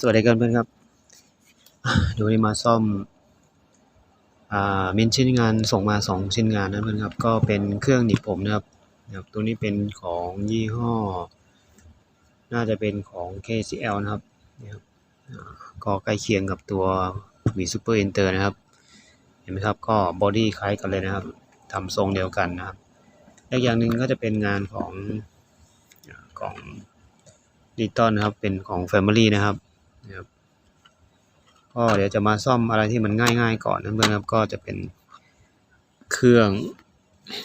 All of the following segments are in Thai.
สวัสดีครับเพื่อนครับเดี๋ยวนี้มาซ่อมอ่ามินชิ้นงานส่งมา 2 ชิ้นงานนะเพื่อนครับ ก็เป็นเครื่องหนีบผมนะครับนะครับ ตัวนี้เป็นของยี่ห้อ น่าจะเป็นของ KCL นะครับนะครับก็ใกล้เคียงกับตัว V Super Enter นะครับ เห็นไหมครับ ก็บอดี้คล้ายกันเลยนะครับทำทรงเดียวกันนะครับและอย่างหนึ่งก็จะเป็นงานของของดิจิตอลนะครับ เป็นของ Family นะครับ นะครับก็เดี๋ยวจะมาซ่อมอะไรที่มันง่ายๆ ก่อนนะเพื่อนครับก็จะเป็นเครื่อง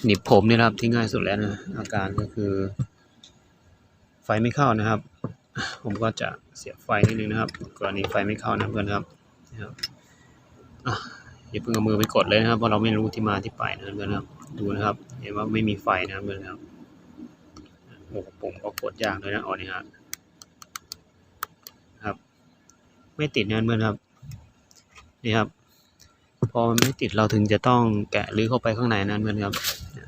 หนีบผมนี่ยนะครับที่ง่ายสุดแล้วนะอาการก็คือ ไฟไม่เข้านะครับ ผมก็จะเสียบไฟนิดนึงนะครับ กรณีไฟไม่เข้านะเพื่อนครับนะครับอย่าเพิ่งเอามือไปกดเลยนะครับเพราะเราไม่รู้ที่มาที่ไปนะเพื่อนครับ ดูนะครับ เห็นว่าไม่มีไฟนะเพื่อนครับโอ้โหผมก็กดยากเลยนะอ๋อนี่ฮะ ไม่ติดนะเพื่อนครับ นี่ครับ พอมันไม่ติดเราถึงจะต้องแกะรื้อเข้าไปข้างในนั้นเพื่อนครับ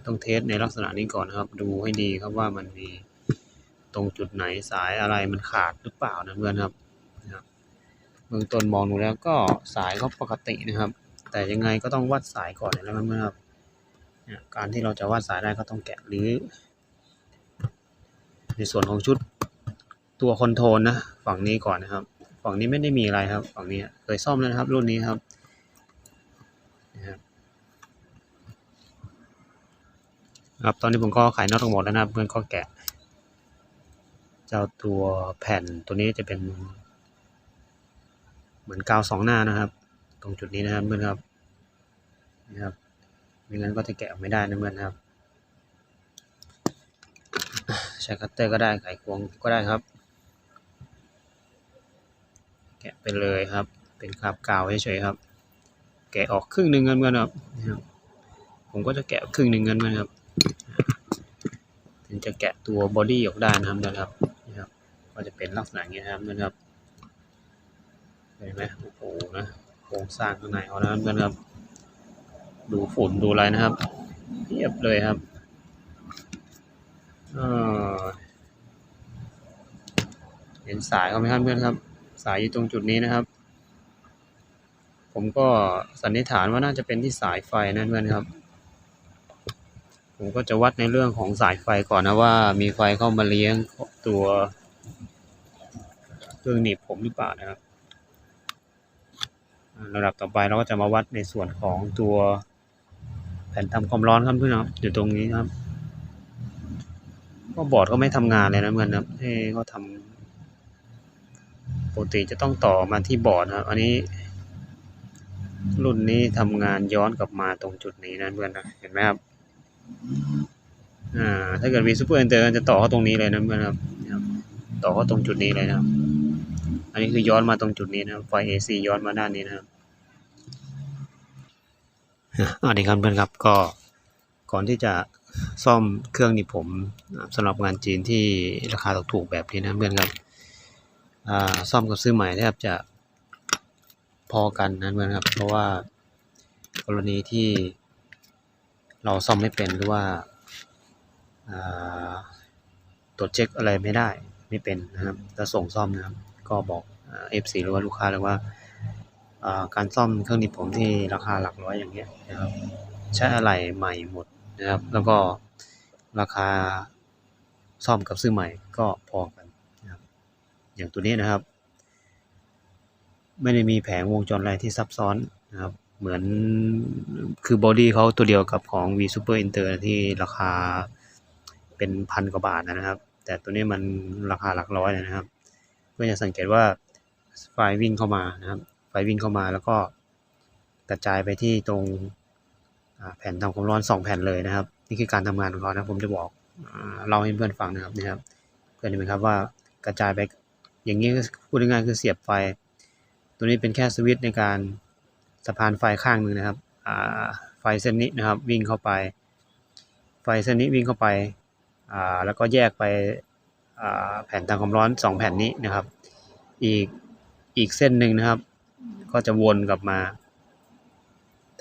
ต้องเทสในลักษณะนี้ก่อนนะครับ ดูให้ดีครับว่ามันมีตรงจุดไหนสายอะไรมันขาดหรือเปล่านะเพื่อนครับเบื้องต้นมองดูแล้วก็สายก็ปกตินะครับ แต่ยังไงก็ต้องวัดสายก่อนนะครับเพื่อนครับการที่เราจะวัดสายได้ก็ต้องแกะรื้อในส่วนของชุดตัวคอนโทรลนะ ฝั่งนี้ก่อนนะครับ ฝั่งนี้ไม่ได้มีอะไรครับ ฝั่งนี้เคยซ่อมแล้วนะครับ รุ่นนี้ครับนะครับ ตอนนี้ผมก็ขายนอตทั้งหมดแล้วนะครับเพื่อนก็แกะ เจ้าตัวแผ่นตัวนี้จะเป็น เหมือนกาวสองหน้านะครับ ตรงจุดนี้นะครับเพื่อนครับนะครับไม่งั้นก็จะแกะออกไม่ได้นะเพื่อนครับ ใช้คัตเตอร์ก็ได้ไขควงก็ได้ครับ แกะไปเลยครับ เป็นคราบกาวเฉยๆครับ แกะออกครึ่งหนึ่งเงินเงินครับนครับ ผมก็จะแกะครึ่งหนึ่งเงินเงินครับถึงจะแกะตัวบอดี้ออกได้นะครับนะครับนะครับก็จะเป็นลักษณะนี้นะครับนะครับเห็นไหมโอ้โหนะโครงสร้างข้างในเอานะครับนะครับ ดูฝุ่นดูอะไรนะครับเรียบเลยครับเออเห็นสายเขาไหมครับเพื่อนครับ สายอยู่ตรงจุดนี้นะครับ ผมก็สันนิษฐานว่าน่าจะเป็นที่สายไฟนั่นเพื่อนครับ ผมก็จะวัดในเรื่องของสายไฟก่อนนะว่า มีไฟเข้ามาเลี้ยงตัวเครื่องหนีบผมหรือเปล่านะครับระดับต่อไปเราก็จะมาวัดในส่วนของตัวแผ่นทำความร้อนครับเพื่อนครับอยู่ตรงนี้ครับ ก็บอร์ดก็ไม่ทำงานเลยนะเพื่อนครับให้เขาทำ กติจะต้องต่อมาที่บอร์ดครับ อันนี้ รุ่นนี้ทำงานย้อนกลับมาตรงจุดนี้นะเพื่อนนะเห็นไหมครับอ่าถ้าเกิดมีซูเปอร์เอนเตอร์จะต่อเข้าตรงนี้เลยนะเพื่อนครับนะครับต่อเข้าตรงจุดนี้เลยนะครับ อันนี้คือย้อนมาตรงจุดนี้นะครับไฟ AC ย้อนมาด้านนี้นะครับอันนี้ครับเพื่อนครับก็ก่อนที่จะซ่อมเครื่องนีบผมสำหรับงานจีนที่ราคาถูกๆแบบนี้นะเพื่อนครับ ซ่อมกับซื้อใหม่แทบจะพอกันนะเพื่อนครับ เพราะว่ากรณีที่เราซ่อมไม่เป็นหรือว่าตรวจเช็คอะไรไม่ได้ไม่เป็นนะครับจะส่งซ่อมนะครับ ก็บอกเอฟซีหรือว่าลูกค้าเลยว่าการซ่อมเครื่องนีบผมที่ราคาหลักร้อยอย่างเงี้ยนะครับใช้อะไรใหม่หมดนะครับ แล้วก็ราคาซ่อมกับซื้อใหม่ก็พอกัน อย่างตัวนี้นะครับ ไม่ได้มีแผงวงจรอะไรที่ซับซ้อนนะครับ เหมือนคือบอดี้เขาตัวเดียวกับของ V Super Inter ที่ราคาเป็นพันกว่าบาทนะครับ แต่ตัวนี้มันราคาหลักร้อยนะครับเพื่อจะสังเกตว่าไฟวิ่งเข้ามานะครับไฟวิ่งเข้ามาแล้วก็กระจายไปที่ตรงแผ่นทำความร้อนสองแผ่นเลยนะครับ นี่คือการทำงานของเขานะผมจะบอกเล่าให้เพื่อนฟังนะครับนะครับ เพื่อนเห็นไหมครับว่ากระจายไป อย่างนี้ก็พูดง่ายๆคือเสียบไฟ ตัวนี้เป็นแค่สวิตช์ในการสะพานไฟข้างหนึ่งนะครับไฟเส้นนี้นะครับวิ่งเข้าไป ไฟเส้นนี้วิ่งเข้าไปาแล้วก็แยกไปแผ่นทางความร้อนสองแผ่นนี้นะครับ อีกอีกเส้นหนึ่งนะครับ ก็จะวนกลับมา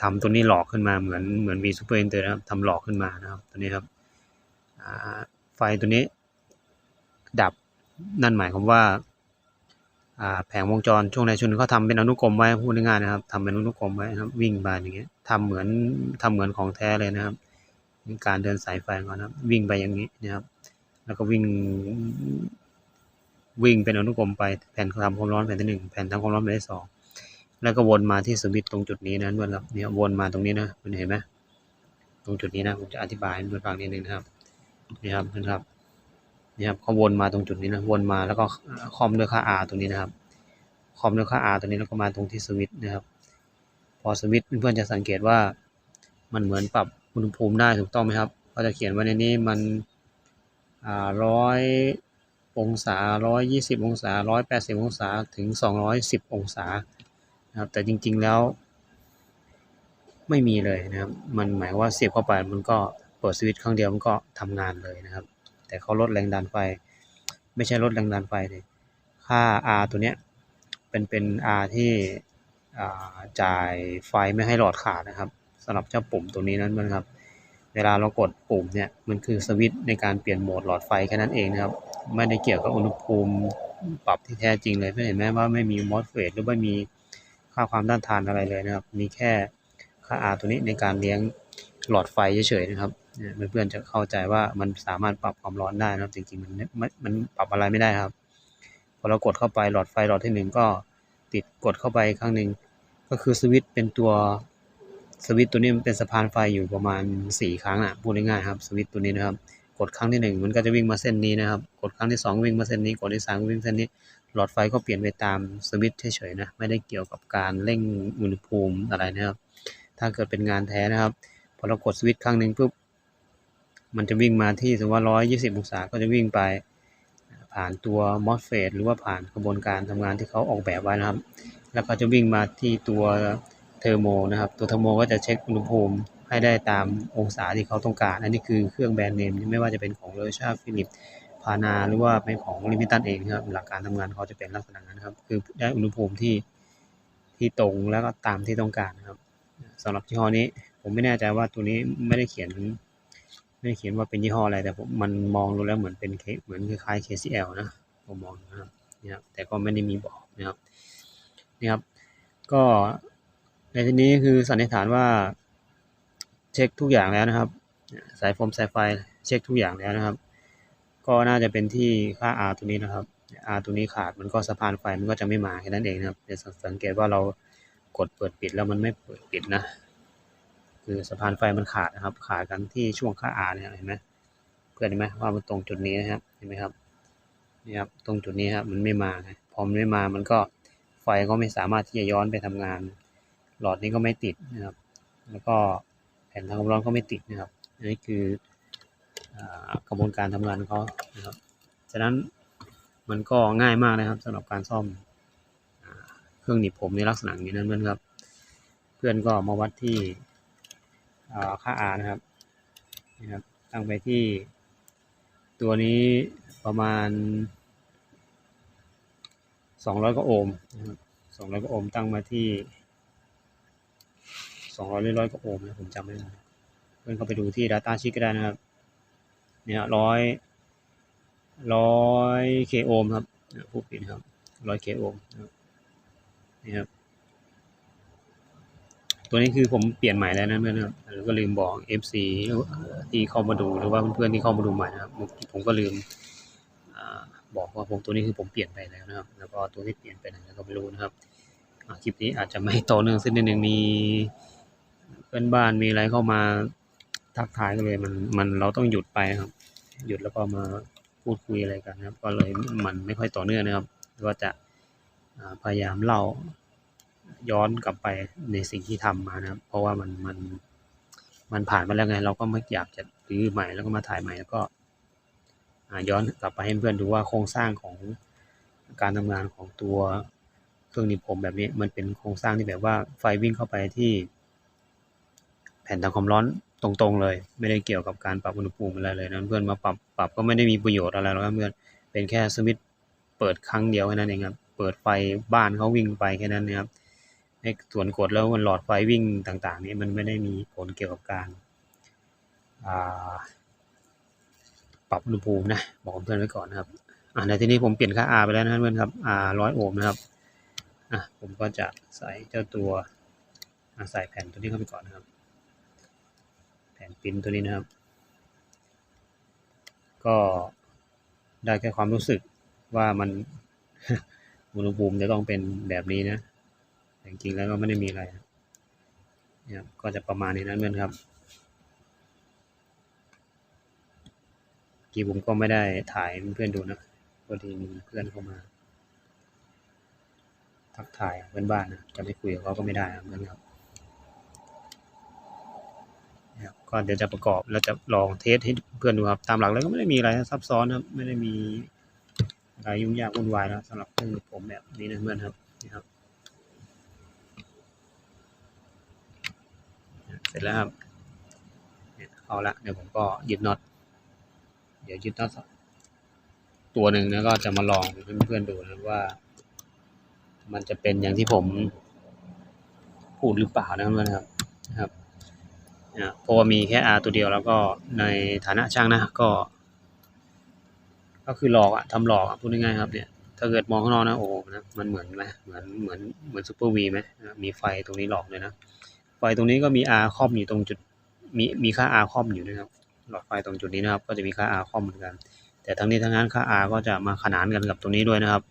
ทำตัวนี้หลอกขึ้นมาเหมือนเหมือน V Super Enter นเตอร์นะครับทำหลอกขึ้นมานะครับตัวนี้ครับไฟตัวนี้ ดับนั่นหมายความว่า แผงวงจรช่วงใดช่วงหนึ่งเขาทำเป็นอนุกรมไว้พูดง่ายๆนะครับทำเป็นอนุกรมไว้นะครับ วิ่งไปอย่างเงี้ยทำเหมือนทำเหมือนของแท้เลยนะครับการเดินสายไฟก่อนนะครับ วิ่งไปอย่างนี้นะครับ แล้วก็วิ่ง วิ่งเป็นอนุกรมไปแผ่นทำความร้อนแผ่นที่หนึ่งแผ่นทำความร้อนแผ่นที่สองแล้วก็วนมาที่สวิตช์ตรงจุดนี้นะเพื่อนครับเนี่ยวนมาตรงนี้นะคุณเห็นไหมตรงจุดนี้นะผมจะอธิบายให้เพื่อนฟังนิดนึงนะครับนี่ครับเพื่อนครับ นี่ครับเขาวนมาตรงจุดนี้นะวนมาแล้วก็คอมด้วยค่า R ตรงนี้นะครับ คอมด้วยค่า R ตัวนี้แล้วก็มาตรงที่สวิตช์นะครับ พอสวิตช์เพื่อนๆจะสังเกตว่ามันเหมือนปรับอุณหภูมิได้ถูกต้องไหมครับเขาจะเขียนไว้ในนี้มันร้อยองศาร้อยยี่สิบองศาร้อยแปดสิบองศาถึงสองร้อยสิบองศานะครับแต่จริงๆแล้วไม่มีเลยนะครับ มันหมายว่าเสียบเข้าไปมันก็เปิดสวิตช์ครั้งเดียวมันก็ทำงานเลยนะครับ แต่เขาลดแรงดันไฟ ไม่ใช่ลดแรงดันไฟเลยค่า R ตัวเนี้ยเป็นเป็น R ที่จ่ายไฟไม่ให้หลอดขาดนะครับสำหรับเจ้าปุ่มตัวนี้นั้นนะครับ เวลาเรากดปุ่มเนี่ยมันคือสวิตช์ในการเปลี่ยนโหมดหลอดไฟแค่นั้นเองนะครับ ไม่ได้เกี่ยวกับอุณหภูมิปรับที่แท้จริงเลยเห็นไหมว่าไม่มีมอสเฟตหรือไม่มีค่าความต้านทานอะไรเลยนะครับ มีแค่ค่า R ตัวนี้ในการเลี้ยงหลอดไฟเฉยๆนะครับ เพื่อนๆจะเข้าใจว่ามันสามารถปรับความร้อนได้นะครับ จริงๆมันมันปรับอะไรไม่ได้ครับ พอเรากดเข้าไปหลอดไฟหลอดที่หนึ่งก็ติดกดเข้าไปครั้งหนึ่งก็คือสวิตช์เป็นตัวสวิตช์ตัวนี้มันเป็นสะพานไฟอยู่ประมาณสี่ครั้งอะพูดง่ายๆครับสวิตช์ตัวนี้นะครับ กดครั้งที่หนึ่งมันก็จะวิ่งมาเส้นนี้นะครับ กดครั้งที่สองวิ่งมาเส้นนี้ กดที่สามวิ่งเส้นนี้ หลอดไฟก็เปลี่ยนไปตามสวิตช์เฉยๆนะ ไม่ได้เกี่ยวกับการเร่งอุณหภูมิอะไรนะครับ ถ้าเกิดเป็นงานแท้นะครับ พอเรากดสวิตช์ครั้งหนึ่งปุ๊บ มันจะวิ่งมาที่สมมติว่าร้อยยี่สิบองศาก็จะวิ่งไป ผ่านตัว MOSFET หรือว่าผ่านกระบวนการทำงานที่เขาออกแบบไว้นะครับ แล้วก็จะวิ่งมาที่ตัวเทอร์โมนะครับ ตัวเทอร์โมก็จะเช็คอุณหภูมิให้ได้ตามองศาที่เขาต้องการ อันนี้คือเครื่องแบรนด์เนมไม่ว่าจะเป็นของโรชาฟิลิปพานาหรือว่าเป็นของลิมิตันเองครับ หลักการทำงานเขาจะเป็นลักษณะนั้นครับ คือได้อุณหภูมิที่ที่ตรงแล้วก็ตามที่ต้องการนะครับสำหรับยี่ห้อนี้ผมไม่แน่ใจว่าตัวนี้ไม่ได้เขียน ไม่ได้เขียนว่าเป็นยี่ห้ออะไร แต่ผมมันมองดูแล้วเหมือนเป็นเหมือนคล้ายๆ KCL นะผมมองนะครับนี่ครับแต่ก็ไม่ได้มีบอกนะครับนี่ครับ ก็ในที่นี้คือสันนิษฐานว่า เช็คทุกอย่างแล้วนะครับ สายโฟมสายไฟเช็คทุกอย่างแล้วนะครับ ก็น่าจะเป็นที่ค่า R ตัวนี้นะครับ R ตัวนี้ขาดมันก็สะพานไฟมันก็จะไม่มาแค่นั้นเองนะครับจะสังเกตว่าเรากดเปิดปิดแล้วมันไม่เปิดปิดนะ คือสะพานไฟมันขาดนะครับ ขาดกันที่ช่วงค่า R เนี่ยเห็นไหมเพื่อนเห็นไหมว่ามันตรงจุดนี้นะครับเห็นไหมครับนี่ครับตรงจุดนี้ครับมันไม่มาพอมันไม่มามันก็ไฟก็ไม่สามารถที่จะย้อนไปทำงาน หลอดนี้ก็ไม่ติดนะครับ แล้วก็แผ่นทางความร้อนก็ไม่ติดนะครับอันนี้คือกระบวนการทำงานเขานะครับฉะนั้นมันก็ง่ายมากนะครับสำหรับการซ่อมเครื่องหนีบผมในลักษณะอย่างนี้นั่นเพื่อนครับ เพื่อนก็มาวัดที่ ค่า R นะครับนะครับ ตั้งไปที่ ตัวนี้ประมาณ 200กว่าโอห์มนะครับ200กว่าโอห์มตั้งมาที่ 200หรือ100กว่าโอห์มนะผมจำไม่ได้เพื่อนเข้าไปดูที่ Data Sheet ก็ได้นะครับเนี่ยร้อยร้อยเคโอห์มครับผู้ผิดครับร้อยเคโอห์มนี่ครับ ตัวนี้คือผมเปลี่ยนใหม่แล้วนะเพื่อนครับแล้วก็ลืมบอก FC ที่เข้ามาดูหรือว่าเพื่อนๆที่เข้ามาดูใหม่นะครับผมก็ลืมบอกว่าผมตัวนี้คือผมเปลี่ยนไปแล้วนะครับ แล้วก็ตัวที่เปลี่ยนไปไหนก็ไม่รู้นะครับคลิปนี้อาจจะไม่ต่อเนื่องสักนิดนึงมีเพื่อนบ้านมีอะไรเข้ามาทักทายกันเลยมันมันเราต้องหยุดไปครับ หยุดแล้วก็มาพูดคุยอะไรกันนะครับ ก็เลยมันไม่ค่อยต่อเนื่องนะครับ ก็จะพยายามเล่า ย้อนกลับไปในสิ่งที่ทำมานะครับ เพราะว่ามันมันมันผ่านมาแล้วไง เราก็ไม่อยากจะรื้อใหม่แล้วก็มาถ่ายใหม่แล้วก็ย้อนกลับไปให้เพื่อนดูว่าโครงสร้างของการทำงานของตัวเครื่องนีบผมแบบนี้มันเป็นโครงสร้างที่แบบว่าไฟวิ่งเข้าไปที่ แผ่นทำความร้อนตรงๆเลย ไม่ได้เกี่ยวกับการปรับอุณหภูมิอะไรเลยนะเพื่อนมาปรับปรับก็ไม่ได้มีประโยชน์อะไรหรอกครับเพื่อนเป็นแค่สวิตช์เปิดครั้งเดียวแค่นั้นเองครับเปิดไฟบ้านเขาวิ่งไปแค่นั้นนะครับ ในส่วนกดแล้วมันหลอดไฟวิ่งต่างๆ นี้มันไม่ได้มีผลเกี่ยวกับการปรับอุณหภูมินะบอกเพื่อนไว้ก่อนนะครับอ่าในที่นี้ผมเปลี่ยนค่า R ไปแล้วนะเพื่อนครับ R ร้อยโอห์มนะครับอะผมก็จะใส่เจ้าตัวใส่แผ่นตัวนี้เข้าไปก่อนนะครับ แผ่นปิ้นตัวนี้นะครับ ก็ได้แค่ความรู้สึกว่ามันอุณหภูมิจะต้องเป็นแบบนี้นะ จริงๆแล้วก็ไม่ได้มีอะไรนะเนี่ยก็จะประมาณนี้นะเพื่อนครับกี่ผมก็ไม่ได้ถ่ายให้เพื่อนดูนะพอดีมีเพื่อนเข้ามา ทักทายเพื่อนบ้านนะจะไม่คุยกับเขาก็ไม่ได้นะเพื่อนครับนะครับก็เดี๋ยวจะประกอบแล้วจะลองเทสให้เพื่อนดูครับ ตามหลักแล้วก็ไม่ได้มีอะไรซับซ้อนครับ ไม่ได้มีอะไรยุ่งยากวุ่นวายนะสำหรับเครื่องผมแบบนี้นะเพื่อนครับนี่ครับ เสร็จแล้วครับเนี่ยเอาละเดี๋ยวผมก็ยึดน็อตเดี๋ยวยึดน็อตตัวหนึ่งแล้วก็จะมาลองให้เพื่อนๆดูนะว่า มันจะเป็นอย่างที่ผมพูดหรือเปล่านะครับเพื่อนครับนะครับนะเพราะว่ามีแค่ R ตัวเดียวแล้วก็ในฐานะช่างนะก็ ก็คือหลอกอะทำหลอกอะพูดง่ายๆครับเนี่ยถ้าเกิดมองข้างนอกนะโอ้โหนะมันเหมือนไหมเหมือนเหมือนเหมือนซูเปอร์วีไหมมีไฟตรงนี้หลอกเลยนะ ไฟตรงนี้ก็มี R ครอบอยู่ตรงจุดมีมีค่า R ครอบอยู่นะครับหลอดไฟตรงจุดนี้นะครับ ก็จะมีค่า R ครอบเหมือนกัน แต่ทั้งนี้ทั้งนั้นค่า R ก็จะมาขนานกันกับตรงนี้ด้วยนะครับ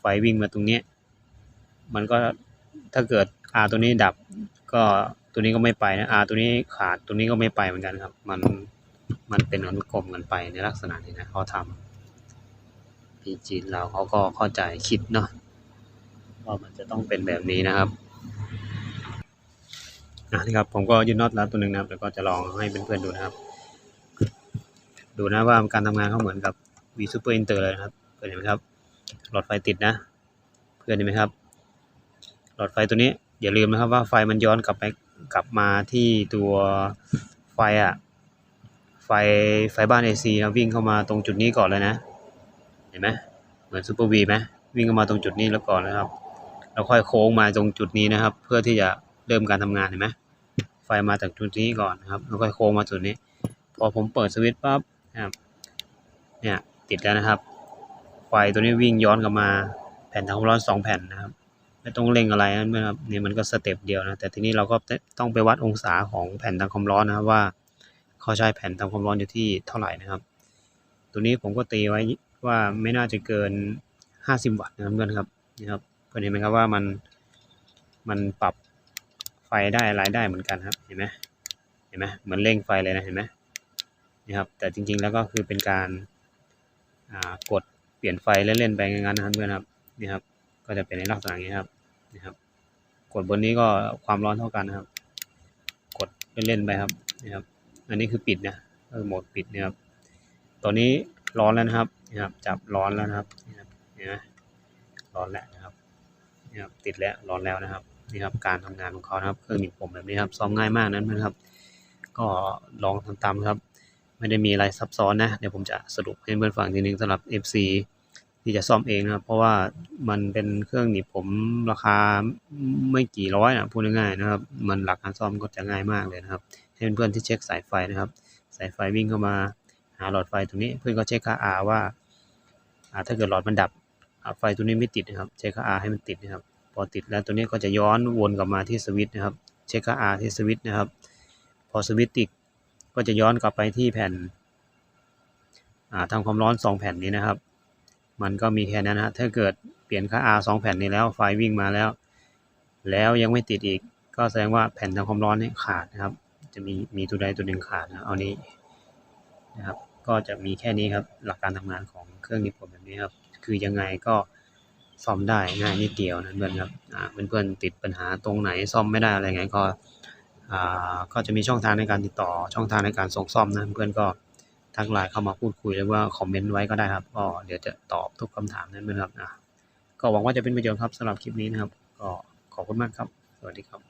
ไฟวิ่งมาตรงนี้มันก็ถ้าเกิด R ตัวนี้ดับก็ตัวนี้ก็ไม่ไปนะ R ตัวนี้ขาดตัวนี้ก็ไม่ไปเหมือนกันครับ มันมันเป็นอนุกรมกันไปในลักษณะนี้นะเขาทำพีจีนเราเขาก็เข้าใจคิดเนาะว่ามันจะต้องเป็นแบบนี้นะครับ อะนี่ครับผมก็ยึดน็อตแล้วตัวหนึ่งนะครับแล้วก็จะลองให้เพื่อนๆดูนะครับ ดูนะว่าการทำงานเขาเหมือนกับ V Super Inter เลยนะครับเพื่อนเห็นไหมครับ หลอดไฟติดนะ เพื่อนเห็นไหมครับ หลอดไฟตัวนี้อย่าลืมนะครับว่าไฟมันย้อนกลับไปกลับมาที่ตัวไฟอะไฟไฟบ้าน AC นะวิ่งเข้ามาตรงจุดนี้ก่อนเลยนะ เห็นไหมเหมือน Super V ไหมวิ่งเข้ามาตรงจุดนี้แล้วก่อนนะครับ แล้วค่อยโค้งมาตรงจุดนี้นะครับ เพื่อที่จะ เริ่มการทำงานเห็นไหมไฟมาจากจุดนี้ก่อนนะครับแล้วค่อยโค้งมาจุดนี้ พอผมเปิดสวิตช์ปั๊บนะครับเนี่ยติดแล้วนะครับไฟตัวนี้วิ่งย้อนกลับมาแผ่นทำความร้อนสองแผ่นนะครับไม่ต้องเร่งอะไรนะครับนี่มันก็สเต็ปเดียวนะแต่ทีนี้เราก็ต้องไปวัดองศาของแผ่นทำความร้อนนะครับว่าเขาใช้แผ่นทำความร้อนอยู่ที่เท่าไหร่นะครับ ตัวนี้ผมก็ตีไว้ว่าไม่น่าจะเกิน 50 วัตต์นะครับเพื่อนครับนี่ครับเพื่อนเห็นไหมครับว่ามันมันปรับ ไฟได้อะไรได้เหมือนกันครับ เห็นไหมเห็นไหมเหมือนเร่งไฟเลยนะเห็นไหมนี่ครับ แต่จริงๆแล้วก็คือเป็นการอ่ากดเปลี่ยนไฟเล่นๆไปงั้นนะครับเพื่อนครับนี่ครับ ก็จะเป็นในลักษณะนี้ครับนี่ครับ กดบนนี้ก็ความร้อนเท่ากันนะครับ กดเล่นๆไปครับนี่ครับ อันนี้คือปิดนะเออโหมดปิดนะครับตอนนี้ร้อนแล้วนะครับนี่ครับ จับร้อนแล้วนะครับนี่ครับเห็นไหมร้อนแล้วนะครับนี่ครับติดแล้วร้อนแล้วนะครับ นี่ครับการทำงานของเขานะครับเครื่องหนีบผมแบบนี้ครับซ้อมง่ายมากนั้นนะครับ ก็ลองทำตามครับ ไม่ได้มีอะไรซับซ้อนนะเดี๋ยวผมจะสรุปให้เพื่อนฟังทีนึงสำหรับ FC ที่จะซ่อมเองนะครับ เพราะว่ามันเป็นเครื่องหนีบผมราคาไม่กี่ร้อยนะพูดง่ายๆนะครับ มันหลักการซ่อมก็จะง่ายมากเลยนะครับ ให้เพื่อนๆที่เช็คสายไฟนะครับ สายไฟวิ่งเข้ามาหาหลอดไฟตรงนี้เพื่อนก็เช็คค่า R ว่าอ่าถ้าเกิดหลอดมันดับไฟตัวนี้ไม่ติดนะครับ เช็คค่า R ให้มันติดนะครับ อติดแล้วตัวนี้ก็จะย้อนวนกลับมาที่สวิตช์นะครับ เช็คค่า R ที่สวิตช์นะครับ พอสวิตช์ติดก็จะย้อนกลับไปที่แผ่นอ่าทำความร้อน 2 แผ่นนี้นะครับ มันก็มีแค่นั้นนะถ้าเกิดเปลี่ยนค่า R 2 แผ่นนี้แล้วไฟวิ่งมาแล้ว แล้วยังไม่ติดอีก ก็แสดงว่าแผ่นทำความร้อนนี่ขาดนะครับ จะมีมีตัวใดตัวหนึ่งขาดนะเอานี้นะครับ ก็จะมีแค่นี้ครับหลักการทำงานของเครื่องนิพนธ์แบบนี้ครับ คือยังไงก็ ซ่อมได้ง่ายนิดเดียวนะเพื่อนครับอ่าเพื่อนๆติดปัญหาตรงไหนซ่อมไม่ได้อะไรไงก็อ่าก็จะมีช่องทางในการติดต่อช่องทางในการส่งซ่อมนะเพื่อนก็ทักไลน์เข้ามาพูดคุยหรือว่าคอมเมนต์ไว้ก็ได้ครับก็เดี๋ยวจะตอบทุกคำถามนั้นเพื่อนครับอะก็หวังว่าจะเป็นประโยชน์ครับสำหรับคลิปนี้นะครับ ก็ขอบคุณมากครับ สวัสดีครับ